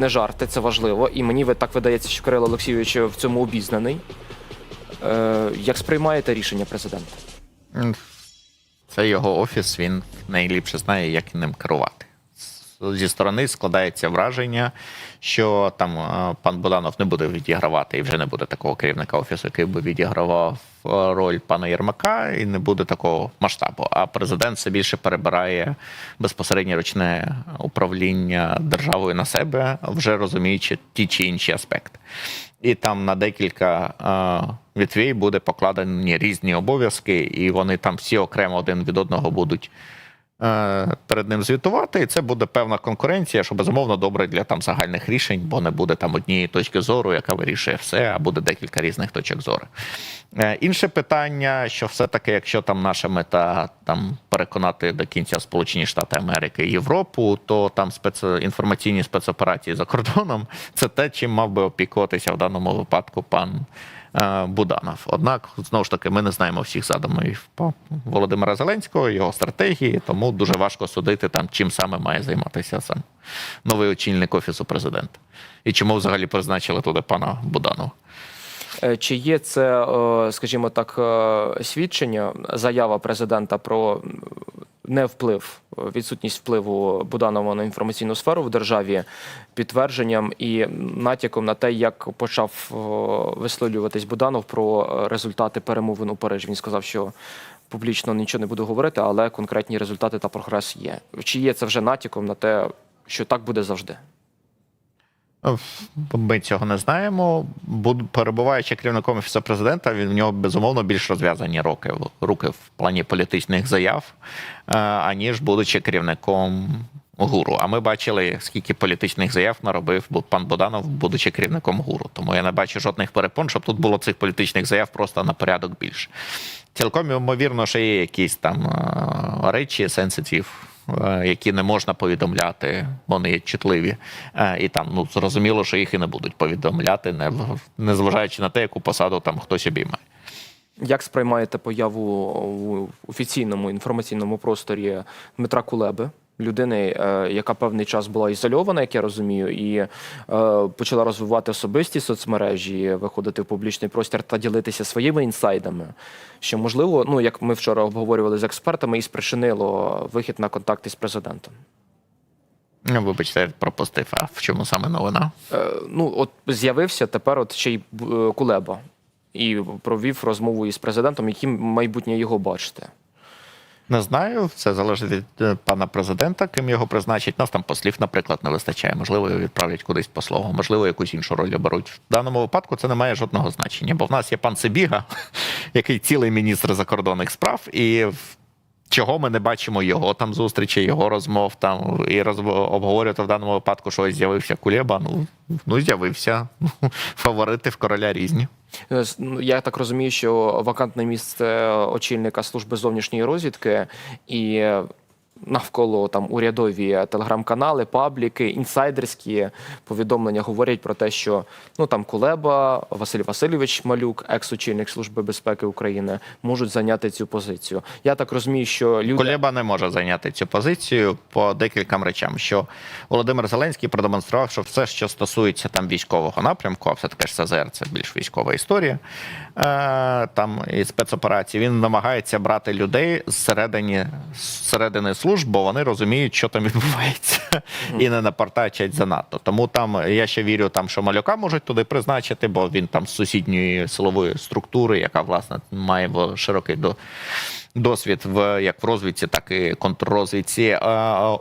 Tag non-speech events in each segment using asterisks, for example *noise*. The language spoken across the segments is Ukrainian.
не жарти, це важливо. І мені так видається, що Кирило Олексійович в цьому обізнаний. Е, як сприймаєте рішення президента? Це його офіс, він найліпше знає, як ним керувати. Зі сторони складається враження, що там е, пан Буданов не буде відігравати і вже не буде такого керівника офісу, який би відігравав е, роль пана Єрмака, і не буде такого масштабу. А президент все більше перебирає безпосередньо ручне управління державою на себе, вже розуміючи ті чи інші аспекти. І там на декілька е, відвій буде покладені різні обов'язки, і вони там всі окремо один від одного будуть е, перед ним звітувати. І це буде певна конкуренція, що безумовно добре для там загальних рішень, бо не буде там однієї точки зору, яка вирішує все, а буде декілька різних точок зору. Е, інше питання, що все-таки, якщо там наша мета там переконати до кінця Сполучені Штати Америки і Європу, то там спец... інформаційні спецоперації за кордоном це те, чим мав би опікуватися в даному випадку пан е, Буданов. Однак, знову ж таки, ми не знаємо всіх задумів Володимира Зеленського, його стратегії, тому дуже важко судити там, чим саме має займатися сам новий очільник офісу президента. І чому взагалі призначили туди пана Буданова. Е, Чи є це, е, скажімо так, е, свідчення, заява президента про м, невплив, е, відсутність впливу Буданова на інформаційну сферу в державі підтвердженням і натяком на те, як почав висловлюватись Буданов про результати перемовин у Парижі. Він сказав, що публічно нічого не буду говорити, але конкретні результати та прогрес є. Чи є це вже натяком на те, що так буде завжди? Ми цього не знаємо. Перебуваючи керівником офісу президента, він в нього безумовно більш розв'язані руки, руки в плані політичних заяв, е, аніж будучи керівником гуру. А ми бачили, скільки політичних заяв наробив пан Боданов, будучи керівником гуру. Тому я не бачу жодних перепон, щоб тут було цих політичних заяв просто на порядок більше. Цілком ймовірно, що є якісь там е, речі, сенситив, які не можна повідомляти, вони є чутливі. Е, І там ну зрозуміло, що їх і не будуть повідомляти, не, незважаючи на те, яку посаду там хтось обіймає. Як сприймаєте появу у офіційному інформаційному просторі Дмитра Кулеби, людини, е, яка певний час була ізольована, як я розумію, і е, почала розвивати особисті соцмережі, виходити в публічний простір та ділитися своїми інсайдами? Що можливо, ну як ми вчора обговорювали з експертами, і спричинило вихід на контакти з президентом? Ну, Вибачте, пропустив. А в чому саме новина? Е, ну, от з'явився тепер от ще й е, Кулеба і провів розмову із президентом, яким майбутнє його бачите. Не знаю, це залежить від е, пана президента, ким його призначить. Нас там послів, наприклад, не вистачає. Можливо, його відправлять кудись послугу, можливо, якусь іншу роль оберуть. В даному випадку це не має жодного значення, бо в нас є пан Сибіга, *laughs* який цілий міністр закордонних справ, і в- чого ми не бачимо його там зустрічі, його розмов там і розв- обговорювати в даному випадку, що ось з'явився Кулєба. Ну ну з'явився. *laughs* Фаворити в короля різні. Е, ну, Я так розумію, що вакантне місце очільника служби зовнішньої розвідки і е, навколо там урядові телеграм-канали, пабліки, інсайдерські повідомлення говорять про те, що ну там Кулеба, Василь Васильович Малюк, екс-очільник служби безпеки України, можуть зайняти цю позицію. Я так розумію, що люди Кулеба не може зайняти цю позицію по декільком речам. Що Володимир Зеленський продемонстрував, що все, що стосується там військового напрямку, а все таки ж СЗР це більш військова історія. Е, там і спецоперації. Він намагається брати людей зсередині зсередини служб, бо вони розуміють, що там відбувається, і не напартачать занадто. Тому там я ще вірю, там що малюка можуть туди призначити, бо він там з сусідньої силової структури, яка власне має широкий до досвід в як в розвідці, так і контррозвідці. Е,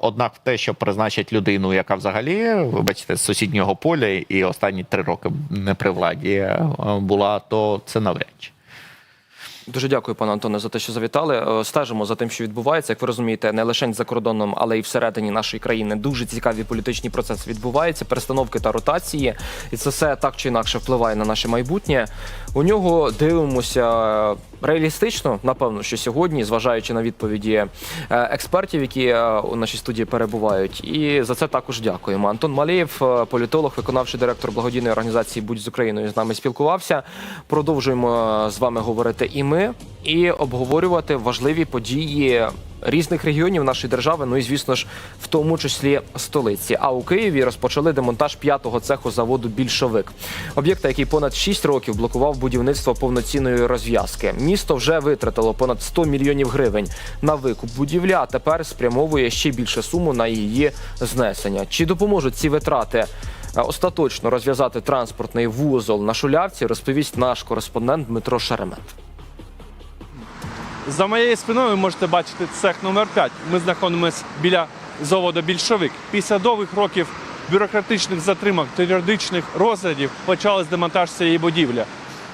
Однак те, що призначать людину, яка взагалі, вибачте, з сусіднього поля і останні три роки не при владі е, була, то це навряд чи. Дуже дякую, пане Антоне, за те, що завітали. Е, Стежимо за тим, що відбувається. Як ви розумієте, не лише за кордоном, але й всередині нашої країни дуже цікаві політичні процеси відбуваються, перестановки та ротації, і це все так чи інакше впливає на наше майбутнє. У нього дивимося реалістично, напевно, що сьогодні, зважаючи на відповіді е, експертів, які е, у нашій студії перебувають. І за це також дякуємо. Антон Малеєв, е, політолог, виконавчий директор благодійної організації Будь з Україною з нами спілкувався. Продовжуємо з вами говорити і ми, і обговорювати важливі події різних регіонів нашої держави. Ну і звісно ж, в тому числі столиці. А у Києві розпочали демонтаж п'ятого цеху заводу Більшовик, об'єкта, який понад 6 років блокував будівництво повноцінної розв'язки. Місто вже витратило понад 100 мільйонів гривень на викуп будівлі, а тепер спрямовує ще більше суму на її знесення. Чи допоможуть ці витрати? е, Остаточно розв'язати транспортний вузол на шулявці розповість наш кореспондент Дмитро Шеремет. За моєю спиною ви можете бачити цех номер 5 Ми знаходимося біля заводу більшовик. Після довгих років бюрократичних затримок та юридичних розглядів почалась демонтаж цієї будівлі.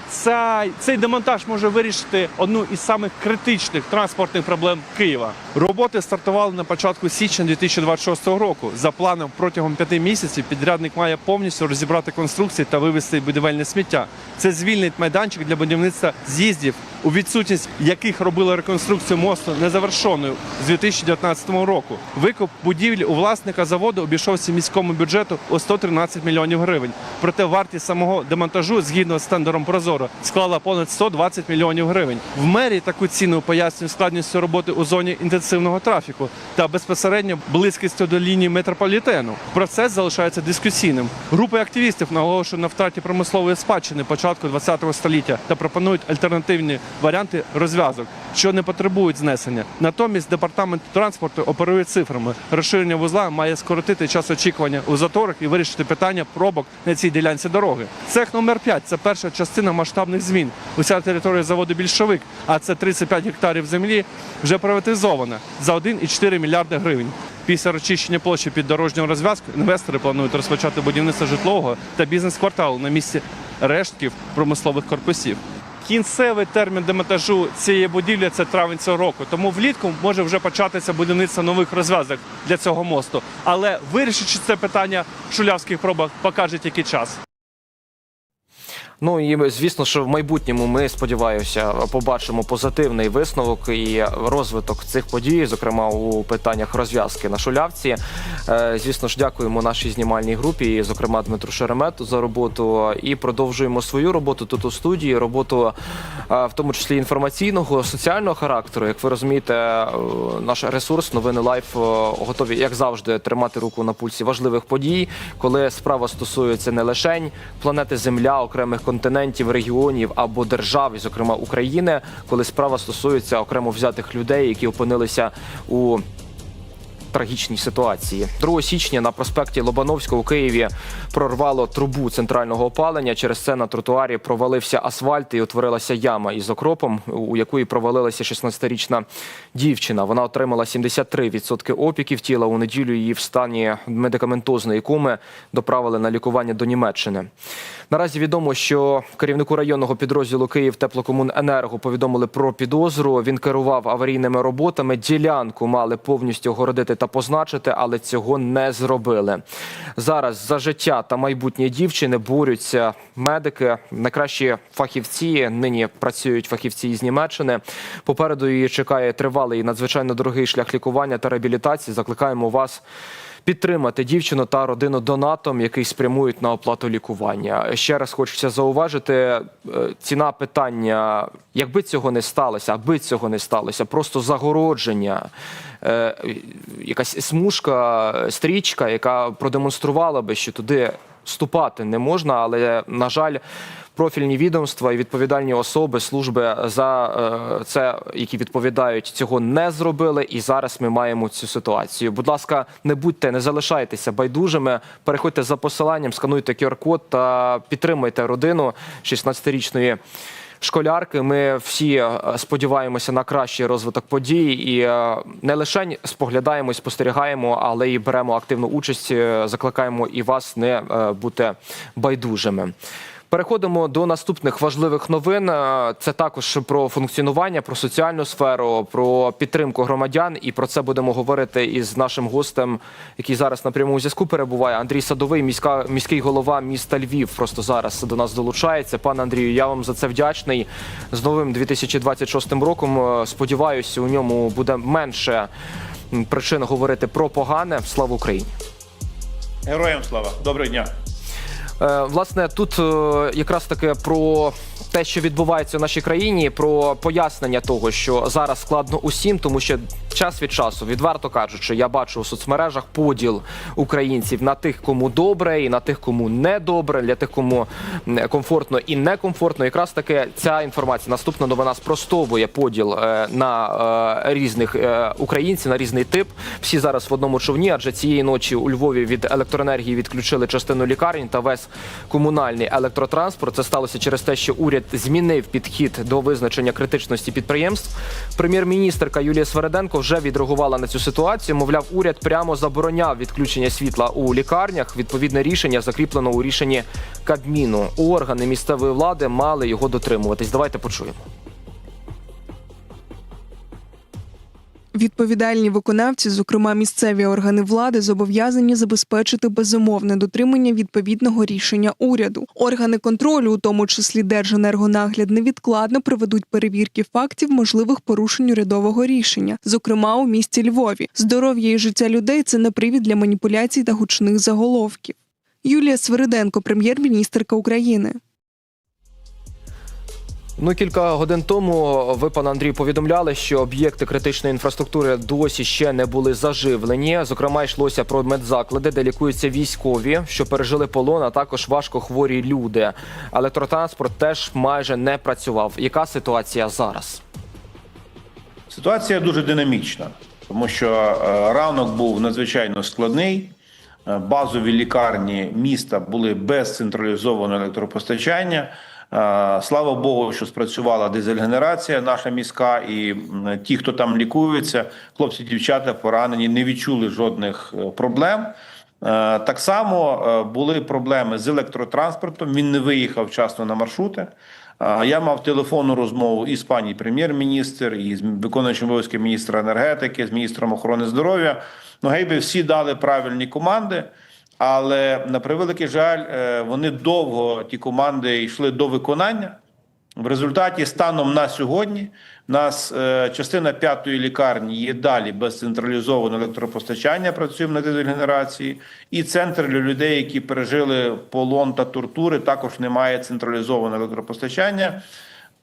Цей, цей демонтаж може вирішити одну із самих критичних транспортних проблем Києва. Роботи стартували на початку січня 2026 року. За планом, протягом п'яти місяців підрядник має повністю розібрати конструкції та вивести будівельне сміття. Це звільнить майданчик для будівництва з'їздів, у відсутність яких робили реконструкцію мосту незавершеною з 2019 року. Викуп будівлі у власника заводу обійшовся міському бюджету у 113 мільйонів гривень. Проте вартість самого демонтажу згідно з тендером Прозоро склала понад 120 мільйонів гривень. В мерії таку ціну пояснюють складністю роботи у зоні інтенсивного трафіку та безпосередньо близькістю до лінії метрополітену. Процес залишається дискусійним. Групи активістів наголошують на втраті промислової спадщини початку ХХ століття та пропонують альтернативні варіанти розв'язок, що не потребують знесення. Натомість департамент транспорту оперує цифрами. Розширення вузла має скоротити час очікування у заторах і вирішити питання пробок на цій ділянці дороги. Цех номер 5 – це перша частина масштабних змін. Уся територія заводу більшовик, а це 35 гектарів землі, вже приватизована за 1,4 мільярди гривень. Після розчищення площі під дорожнього розв'язку інвестори планують розпочати будівництво житлового та бізнес-кварталу на місці рештків промислових корпусів. Кінцевий термін демонтажу цієї будівлі це травень цього року. Тому влітку може вже початися будівництво нових розв'язок для цього мосту. Але вирішивши це питання в шулявських пробах, покаже тільки час. Ну і звісно, що в майбутньому ми сподіваюся побачимо позитивний висновок і розвиток цих подій, зокрема у питаннях розв'язки на шулявці. Е, Звісно ж, дякуємо нашій знімальній групі, і, зокрема Дмитру Шеремету за роботу. І продовжуємо свою роботу тут у студії. Роботу е, в тому числі інформаційного, соціального характеру. Як ви розумієте, е, наш ресурс новини Лайф готові, як завжди, тримати руку на пульсі важливих подій, коли справа стосується не лише планети Земля, окремих континентів, регіонів або держав, і, зокрема України, коли справа стосується окремо взятих людей, які опинилися у трагічній ситуації. 2 січня на проспекті Лобановського у Києві прорвало трубу центрального опалення. Через це на тротуарі провалився асфальт і утворилася яма із окропом, у якої провалилася 16-річна дівчина. Вона отримала 73% опіків тіла. У неділю її в стані медикаментозної коми доправили на лікування до Німеччини. Наразі відомо, що керівнику районного підрозділу Київ теплокомуненерго повідомили про підозру. Він керував аварійними роботами. Ділянку мали повністю огородити та позначити, але цього не зробили. Зараз за життя та майбутнє дівчини борються медики. Найкращі фахівці нині працюють фахівці із Німеччини. Попереду її чекає тривалий і надзвичайно дорогий шлях лікування та реабілітації. Закликаємо вас підтримати дівчину та родину донатом, який спрямують на оплату лікування. Ще раз хочеться зауважити, е, ціна питання, якби цього не сталося, аби цього не сталося, просто загородження, е, якась смужка, стрічка, яка продемонструвала би, що туди вступати не можна, але на жаль. Профільні відомства і відповідальні особи служби за е, це, які відповідають, цього не зробили. І зараз ми маємо цю ситуацію. Будь ласка, не будьте, не залишайтеся байдужими. Переходьте за посиланням, скануйте QR-код та підтримайте родину 16-річної. Школярки, ми всі е, сподіваємося на кращий розвиток подій і е, не лише споглядаємо, і спостерігаємо, але і беремо активну участь. Закликаємо і вас не бути байдужими. Переходимо до наступних важливих новин. Е, Це також про функціонування, про соціальну сферу, про підтримку громадян. І про це будемо говорити із нашим гостем, який зараз на прямому зв'язку перебуває. Андрій Садовий, міська міський голова міста Львів. Просто зараз до нас долучається. Пане Андрію, я вам за це вдячний. З новим 2026 роком. Е, Сподіваюся, у ньому буде менше причин говорити про погане. Слава Україні! Героям слава, доброго дня. Е, Власне, тут е, якраз таке про те, що відбувається в нашій країні, про пояснення того, що зараз складно усім, тому що час від часу, відверто кажучи, я бачу у соцмережах поділ українців на тих, кому добре, і на тих, кому не добре, для тих, кому комфортно і некомфортно. Якраз таки ця інформація, наступна новина спростовує поділ е, на е, різних е, українців, на різний тип. Всі зараз в одному човні, адже цієї ночі у Львові від електроенергії відключили частину лікарень та весь комунальний електротранспорт. Це сталося через те, що уряд змінив підхід до визначення критичності підприємств. Прем'єр-міністрка Юлія Свереденко вже відреагувала на цю ситуацію. Мовляв, уряд прямо забороняв відключення світла у лікарнях. Відповідне рішення закріплено у рішенні Кабміну. Органи місцевої влади мали його дотримуватись. Давайте почуємо. Відповідальні виконавці, зокрема місцеві органи влади, зобов'язані забезпечити безумовне дотримання відповідного рішення уряду. Органи контролю, у тому числі Держенергонагляд, невідкладно проведуть перевірки фактів можливих порушень урядового рішення, зокрема у місті Львові. Здоров'я і життя людей це не привід для маніпуляцій та гучних заголовків. Юлія Свириденко, прем'єр-міністрка України. Ну, кілька годин тому ви, пане Андрію, повідомляли, що об'єкти критичної інфраструктури досі ще не були заживлені. Зокрема, йшлося про медзаклади, де лікуються військові, що пережили полон, а також важко хворі люди. Електротранспорт теж майже не працював. Яка ситуація зараз? Ситуація дуже динамічна, тому що е, ранок був надзвичайно складний. Е, Базові лікарні міста були без централізованого електропостачання. Е, Слава Богу, що спрацювала дизель-генерація наша міська, і ті, хто там лікується, хлопці, дівчата поранені, не відчули жодних е, проблем. Е, Так само були проблеми з електротранспортом. Він не виїхав вчасно на маршрути. Я мав телефонну розмову і з пані прем'єр-міністр, і з виконуючим обов'язки міністра енергетики, з міністром охорони здоров'я. Ну, гейби всі дали правильні команди, але на превеликий жаль, е, вони довго ті команди йшли до виконання. В результаті станом на сьогодні у нас е, частина п'ятої лікарні є далі без централізованого електропостачання. Працюємо на дизель-генерації, і центр для людей, які пережили полон та тортури, також немає централізованого електропостачання.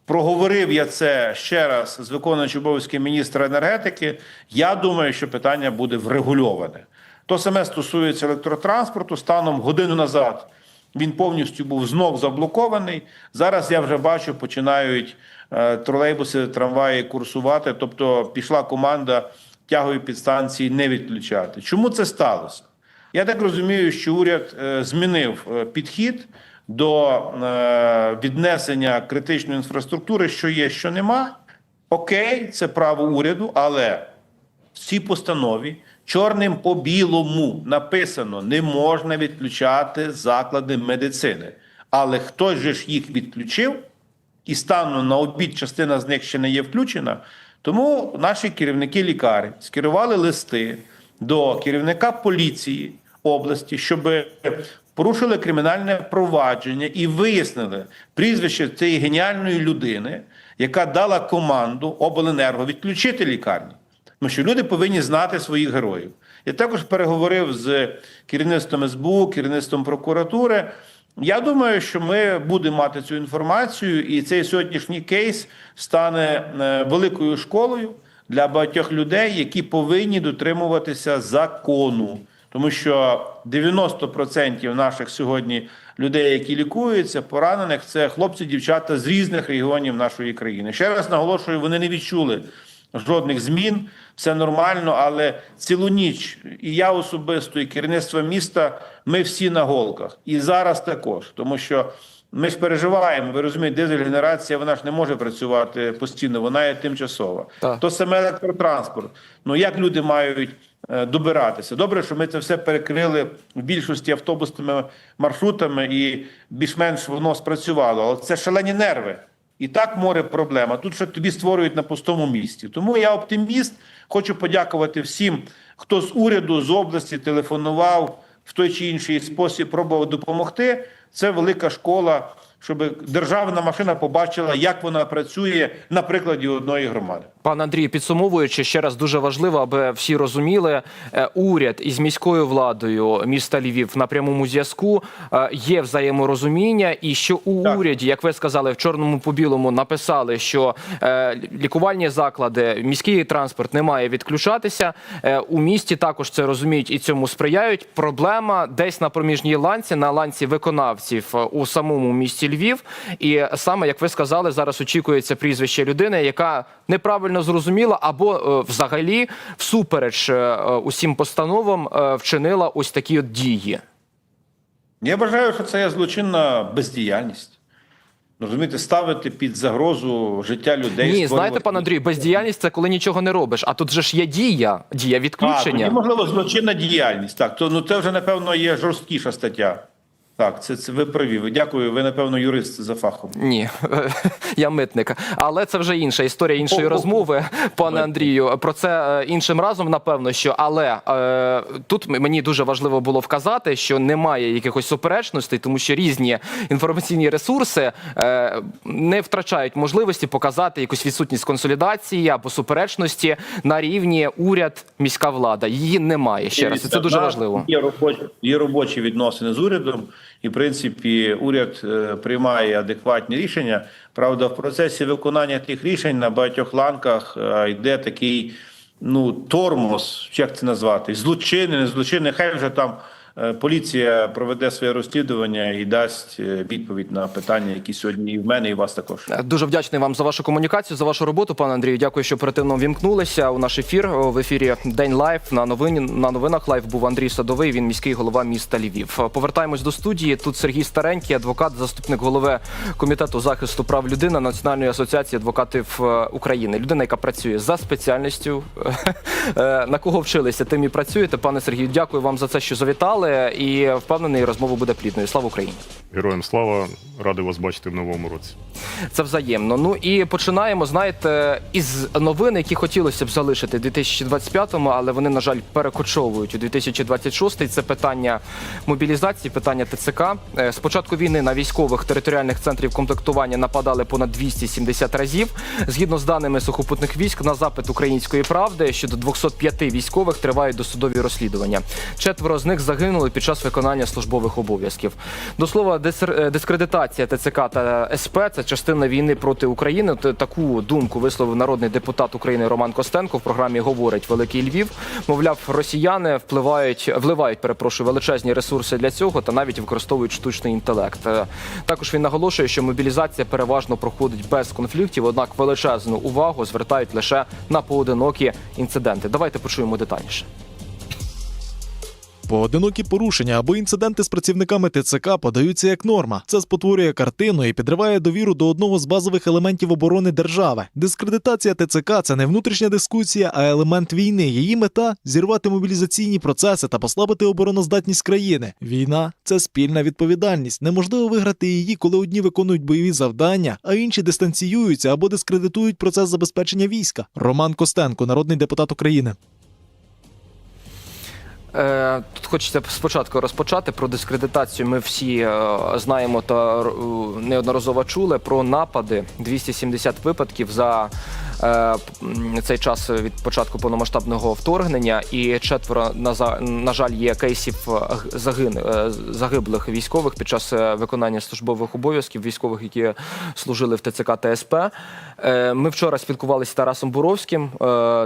Проговорив я це ще раз з виконуючим обов'язки міністра енергетики. Я думаю, що питання буде врегульоване. То саме стосується електротранспорту. Станом годину назад він повністю був знов заблокований. Зараз я вже бачу, починають е, тролейбуси, трамваї курсувати. Тобто пішла команда тягові підстанції не відключати. Чому це сталося? Я так розумію, що уряд е, змінив е, підхід до віднесення критичної інфраструктури, що є, що нема. Окей, це право уряду, але в цій постанові чорним по білому написано: не можна відключати заклади медицини. Але хтось же ж їх відключив, і станом на обід частина з них ще не є включена. Тому наші керівники лікарень скерували листи до керівника поліції області, щоб порушили кримінальне провадження і вияснили прізвище цієї геніальної людини, яка дала команду обленерго відключити лікарні. Тому що люди повинні знати своїх героїв. Я також переговорив з керівництвом СБУ, керівництвом прокуратури. Я думаю, що ми будемо мати цю інформацію, і цей сьогоднішній кейс стане е, великою школою для багатьох людей, які повинні дотримуватися закону. Тому що 90% наших сьогодні людей, які лікуються, поранених, це хлопці, дівчата з різних регіонів нашої країни. Ще раз наголошую, вони не відчули жодних змін, все нормально, але цілу ніч і я особисто, і керівництво міста, ми всі на голках. І зараз також, тому що ми ж переживаємо. Ви розумієте, дизель-генерація вона ж не може працювати постійно, вона є тимчасова. Так. То саме електротранспорт. Ну як люди мають е, добиратися? Добре, що ми це все перекрили в більшості автобусними маршрутами, і більш-менш воно спрацювало. Але це шалені нерви. І так море проблем. А тут що тобі створюють на пустому місці. Тому я оптиміст. Хочу подякувати всім, хто з уряду, з області телефонував в той чи інший спосіб, пробував допомогти. Це велика школа, щоб державна машина побачила, як вона працює на прикладі одної громади. Пане Андрію, підсумовуючи ще раз дуже важливо, аби всі розуміли, е, уряд із міською владою міста Львів на прямому зв'язку е, є взаєморозуміння, і що у Так. уряді, як ви сказали, в чорному по білому написали, що е, лікувальні заклади, міський транспорт не має відключатися. У місті також це розуміють і цьому сприяють. Проблема десь на проміжній ланці, на ланці виконавців у самому місті Львів. І саме як ви сказали, зараз очікується прізвище людини, яка неправильно зрозуміла або е, взагалі всупереч е, е, усім постановам вчинила ось такі от дії. Я вважаю, що це є злочинна бездіяльність. Розумієте, ставити під загрозу життя людей. Ні, знаєте, пане Андрію, бездіяльність це коли нічого не робиш. А тут же ж є дія, дія А, відключення. тоді, можливо, злочинна діяльність. Так, то ну це вже напевно є жорсткіша стаття. Так, це, це ви праві. Ви дякую. Ви напевно юрист за фахом. Ні, *laughs* я митник. Але це вже інша історія іншої О-о-о. розмови, пане Андрію. Про це е, іншим разом, напевно, що але е, тут мені дуже важливо було вказати, що немає якихось суперечностей, тому що різні інформаційні ресурси е, не втрачають можливості показати якусь відсутність консолідації або суперечності на рівні уряд, міська влада. Її немає ще раз. Це дуже важливо. Є робочі, є робочі відносини з урядом, і в принципі уряд е, приймає адекватні рішення. Правда, в процесі виконання тих рішень на багатьох ланках е, йде такий ну тормоз, як це назвати, злочинний, не злочинний, Хай вже там поліція проведе своє розслідування і дасть е, відповідь на питання, які сьогодні і в мене, і в вас також. Дуже вдячний вам за вашу комунікацію, за вашу роботу, пане Андрію. Дякую, що оперативно вімкнулися у наш ефір. В ефірі День Лайв на новині на новинах Лайв був Андрій Садовий. Він міський голова міста Львів. Повертаємось до студії. Тут Сергій Старенький, адвокат, заступник голови комітету захисту прав людини Національної асоціації адвокатів е, України. Людина, яка працює за спеціальністю. *laughs* Е, На кого вчилися, тим і працюєте. Пане Сергію, дякую вам за це, що завітали. І впевнений, розмова буде плідною. Слава Україні! Героям слава, радий вас бачити в новому році. Це взаємно. Ну і починаємо, знаєте, із новин, які хотілося б залишити в 2025-му, але вони, на жаль, перекочовують у 2026-й. Це питання мобілізації, питання ТЦК. Е, З початку війни на військових територіальних центрів комплектування нападали понад 270 разів. Згідно з даними сухопутних військ, на запит української правди щодо 205 військових тривають досудові розслідування. Четверо з них загинули під час виконання службових обов'язків. До слова, е, дискредитація ТЦК та СП це частина війни проти України. Таку думку висловив народний депутат України Роман Костенко в програмі Говорить Великий Львів. Мовляв, росіяни впливають, вливають, перепрошую, величезні ресурси для цього та навіть використовують штучний інтелект. Е, Також він наголошує, що мобілізація переважно проходить без конфліктів, однак величезну увагу звертають лише на поодинокі інциденти. Давайте почуємо детальніше. Поодинокі порушення або інциденти з працівниками ТЦК подаються як норма. Це спотворює картину і підриває довіру до одного з базових елементів оборони держави. Дискредитація ТЦК це не внутрішня дискусія, а елемент війни. Її мета зірвати мобілізаційні процеси та послабити обороноздатність країни. Війна це спільна відповідальність. Неможливо виграти її, коли одні виконують бойові завдання, а інші дистанціюються або дискредитують процес забезпечення війська. Роман Костенко, народний депутат України. Е, Тут хочеться спочатку розпочати про дискредитацію. Ми всі е, знаємо та е, неодноразово чули про напади 270 випадків за цей час від початку повномасштабного вторгнення. І четверо на, жаль є кейсів е, загин, е, загиблих військових під час е, виконання службових обов'язків, військових, які служили в ТЦК та СП. Е, Ми вчора спілкувалися з Тарасом Буровським, е,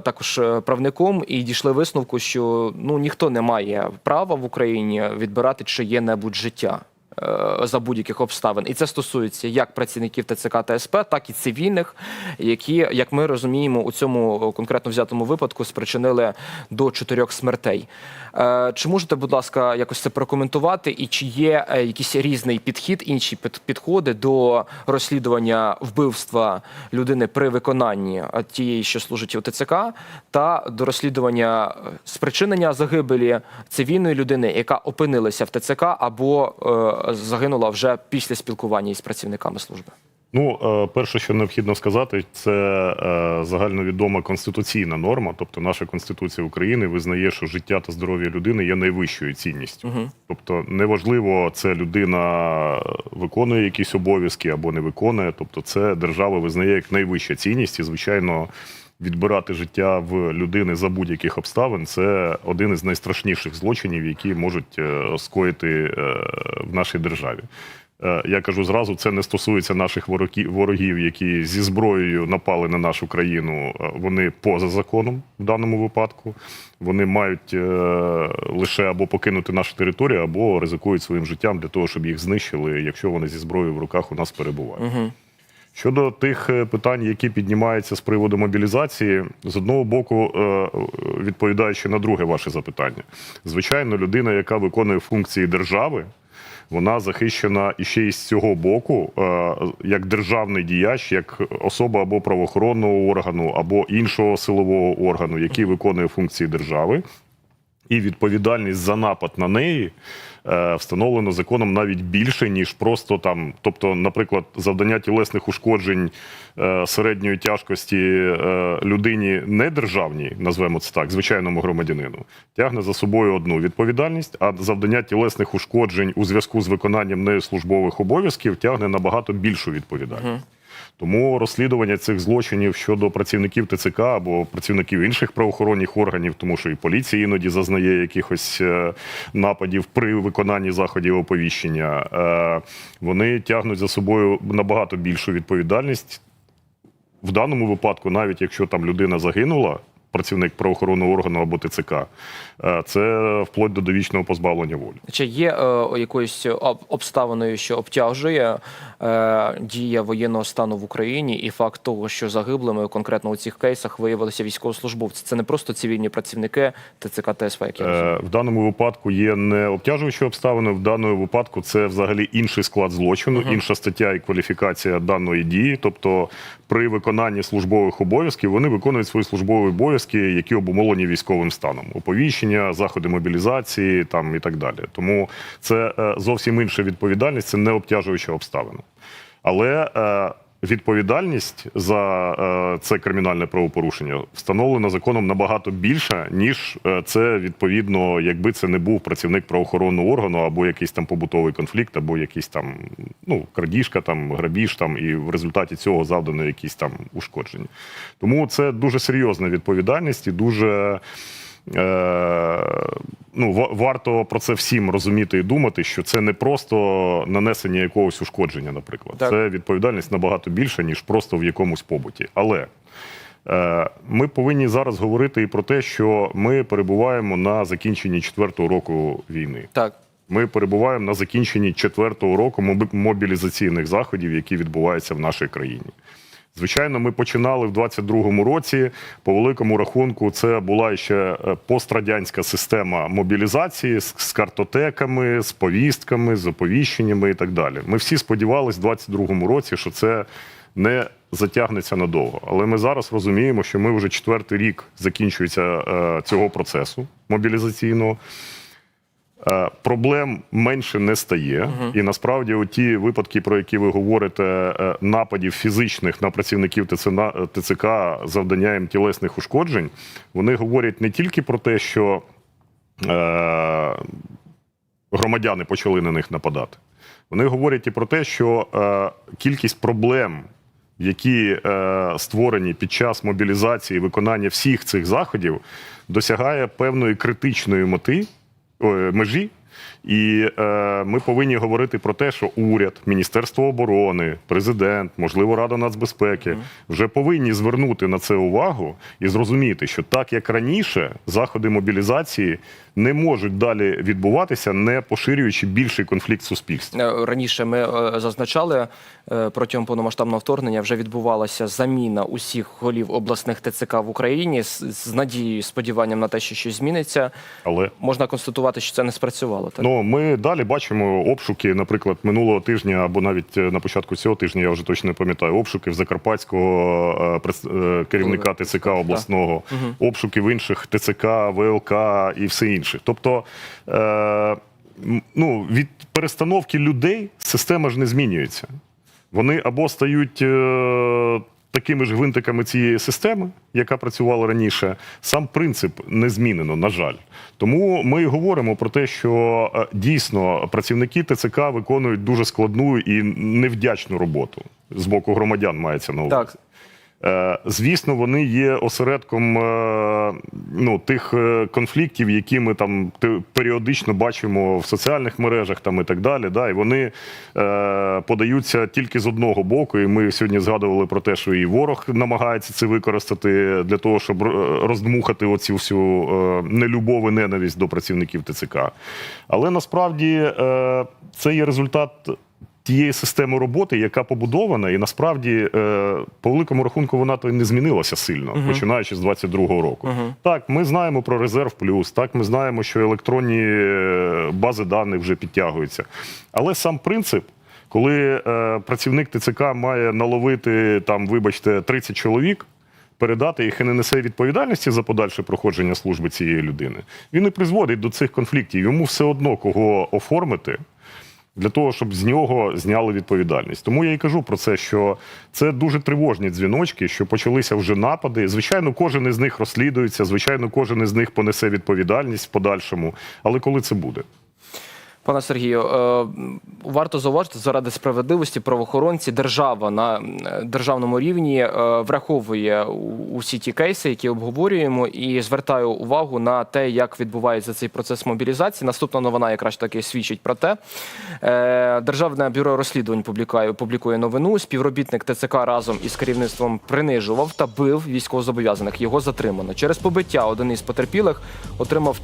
також е, правником, і дійшли висновку, що ну ніхто не має права в Україні відбирати чиє-небудь життя. Е, За будь-яких обставин, і це стосується як працівників ТЦК та СП, так і цивільних, які, як ми розуміємо, у цьому конкретно взятому випадку спричинили до чотирьох смертей. Е, Чи можете, будь ласка, якось це прокоментувати? І чи є е, якийсь різний підхід, інші під- підходи до розслідування вбивства людини при виконанні е, тієї, що служить у ТЦК, та до розслідування е, спричинення загибелі цивільної людини, яка опинилася в ТЦК або е, загинула вже після спілкування із працівниками служби? Ну, е, перше, що необхідно сказати, це е, загальновідома конституційна норма. Тобто, наша конституція України визнає, що життя та здоров'я людини є найвищою цінністю. Угу. Тобто, неважливо, це людина виконує якісь обов'язки або не виконує. Тобто, це держава визнає як найвища цінність, і звичайно. Відбирати життя в людини за будь-яких обставин це один із найстрашніших злочинів, які можуть е, скоїти е, в нашій державі. Е, Я кажу зразу, це не стосується наших ворогів, які зі зброєю напали на нашу країну. Вони поза законом в даному випадку. Вони мають лише або покинути нашу територію, або ризикують своїм життям для того, щоб їх знищили, якщо вони зі зброєю в руках у нас перебувають. Угу. Щодо тих е, питань, які піднімаються з приводу мобілізації, з одного боку, е, відповідаючи на друге ваше запитання, звичайно, людина, яка виконує функції держави, вона захищена ще й з цього боку, е, як державний діяч, як особа або правоохоронного органу, або іншого силового органу, який виконує функції держави. І відповідальність за напад на неї е, встановлено законом навіть більше, ніж просто там, тобто, наприклад, завдання тілесних ушкоджень е, середньої тяжкості е, людині недержавній, назвемо це так, звичайному громадянину, тягне за собою одну відповідальність, а завдання тілесних ушкоджень у зв'язку з виконанням нею службових обов'язків тягне набагато більшу відповідальність. Тому розслідування цих злочинів щодо працівників ТЦК або працівників інших правоохоронних органів, тому що і поліція іноді зазнає якихось е, нападів при виконанні заходів оповіщення, е, вони тягнуть за собою набагато більшу відповідальність. В даному випадку, навіть якщо там людина загинула, працівник правоохоронного органу або ТЦК, це вплоть до довічного позбавлення волі. Чи є е, якоюсь обставиною, що обтяжує е, дія воєнного стану в Україні, і факт того, що загиблими конкретно у цих кейсах виявилися військовослужбовці? Це не просто цивільні працівники ТЦК ТСВ, які. Е, В даному випадку є не обтяжуючі обставини. В даному випадку це взагалі інший склад злочину, інша стаття і кваліфікація даної дії. Тобто, при виконанні службових обов'язків вони виконують свої службові обов'язки, які обумовлені військовим станом, оповіщення, заходи мобілізації там і так далі. Тому це е, зовсім інша відповідальність, це не обтяжуюча обставина. Але е, відповідальність за е, це кримінальне правопорушення встановлена законом набагато більша, ніж це відповідно, якби це не був працівник правоохоронного органу, або якийсь там побутовий конфлікт, або якийсь там ну крадіжка, там грабіж, там і в результаті цього завдано якісь там ушкодження. Тому це дуже серйозна відповідальність і дуже. Е, ну, варто про це всім розуміти і думати, що це не просто нанесення якогось ушкодження, наприклад. Так. Це відповідальність набагато більша, ніж просто в якомусь побуті. Але е, ми повинні зараз говорити і про те, що ми перебуваємо на закінченні четвертого року війни. Так. Ми перебуваємо на закінченні четвертого року мобі- мобілізаційних заходів, які відбуваються в нашій країні. Звичайно, ми починали в 22-му році. По великому рахунку, це була ще е, пострадянська система мобілізації з, картотеками, з повістками, з оповіщеннями і так далі. Ми всі сподівалися в 22-му році, що це не затягнеться надовго. Але ми зараз розуміємо, що ми вже четвертий рік закінчується е, цього процесу мобілізаційного. Е, Проблем менше не стає, і насправді ті випадки, про які ви говорите, е, нападів фізичних на працівників ТЦНА ТЦК завданням тілесних ушкоджень, вони говорять не тільки про те, що е, громадяни почали на них нападати. Вони говорять і про те, що е, кількість проблем, які е, створені під час мобілізації виконання всіх цих заходів, досягає певної критичної мети, межі. І е, ми повинні говорити про те, що уряд, Міністерство оборони, президент, можливо, Рада нацбезпеки вже повинні звернути на це увагу і зрозуміти, що так як раніше заходи мобілізації не можуть далі відбуватися, не поширюючи більший конфлікт в суспільстві. Е, Раніше ми е, зазначали е, протягом повномасштабного вторгнення вже відбувалася заміна усіх голів обласних ТЦК в Україні з, з надією, сподіванням на те, що щось зміниться. Але Можна констатувати, що це не спрацювало. Так? Ну, ми далі бачимо обшуки, наприклад, минулого тижня або навіть е, на початку цього тижня, я вже точно не пам'ятаю, обшуки в закарпатського е, е, керівника ТЦК ТЦК, обласного, обшуки в інших ТЦК, ВЛК і все інше. Тобто, е, ну, від перестановки людей система ж не змінюється. Вони або стають е, такими ж гвинтиками цієї системи, яка працювала раніше. Сам принцип не змінено, на жаль. Тому ми і говоримо про те, що е, дійсно працівники ТЦК виконують дуже складну і невдячну роботу з боку громадян. Мається на увазі. Так. Е, Звісно, вони є осередком е, ну, тих е, конфліктів, які ми там періодично бачимо в соціальних мережах там, і так далі. Да? І вони подаються тільки з одного боку. І ми сьогодні згадували про те, що і ворог намагається це використати для того, щоб роздмухати оцю всю нелюбов і ненависть до працівників ТЦК. Але насправді це є результат тієї системи роботи, яка побудована, і насправді е, по великому рахунку вона то й не змінилася сильно, починаючи з 22-го року. Так, ми знаємо про резерв плюс, так ми знаємо, що електронні е, бази даних вже підтягуються. Але сам принцип. Коли е, працівник ТЦК має наловити там, вибачте, 30 чоловік, передати їх і не несе відповідальності за подальше проходження служби цієї людини, він і призводить до цих конфліктів. Йому все одно кого оформити для того, щоб з нього зняли відповідальність. Тому я і кажу про це, що це дуже тривожні дзвіночки, що почалися вже напади. Звичайно, кожен із них розслідується, звичайно, кожен із них понесе відповідальність в подальшому. Але коли це буде? Пане Сергію, е, варто зауважити заради справедливості правоохоронці держава на е, державному рівні е, враховує усі ті кейси, які обговорюємо, і звертаю увагу на те, як відбувається цей процес мобілізації. Наступна новина якраз таки свідчить про те. Державне бюро розслідувань публікує, публікує новину. Співробітник ТЦК разом із керівництвом принижував та бив військовозобов'язаних. Його затримано через побиття. Один із потерпілих отримав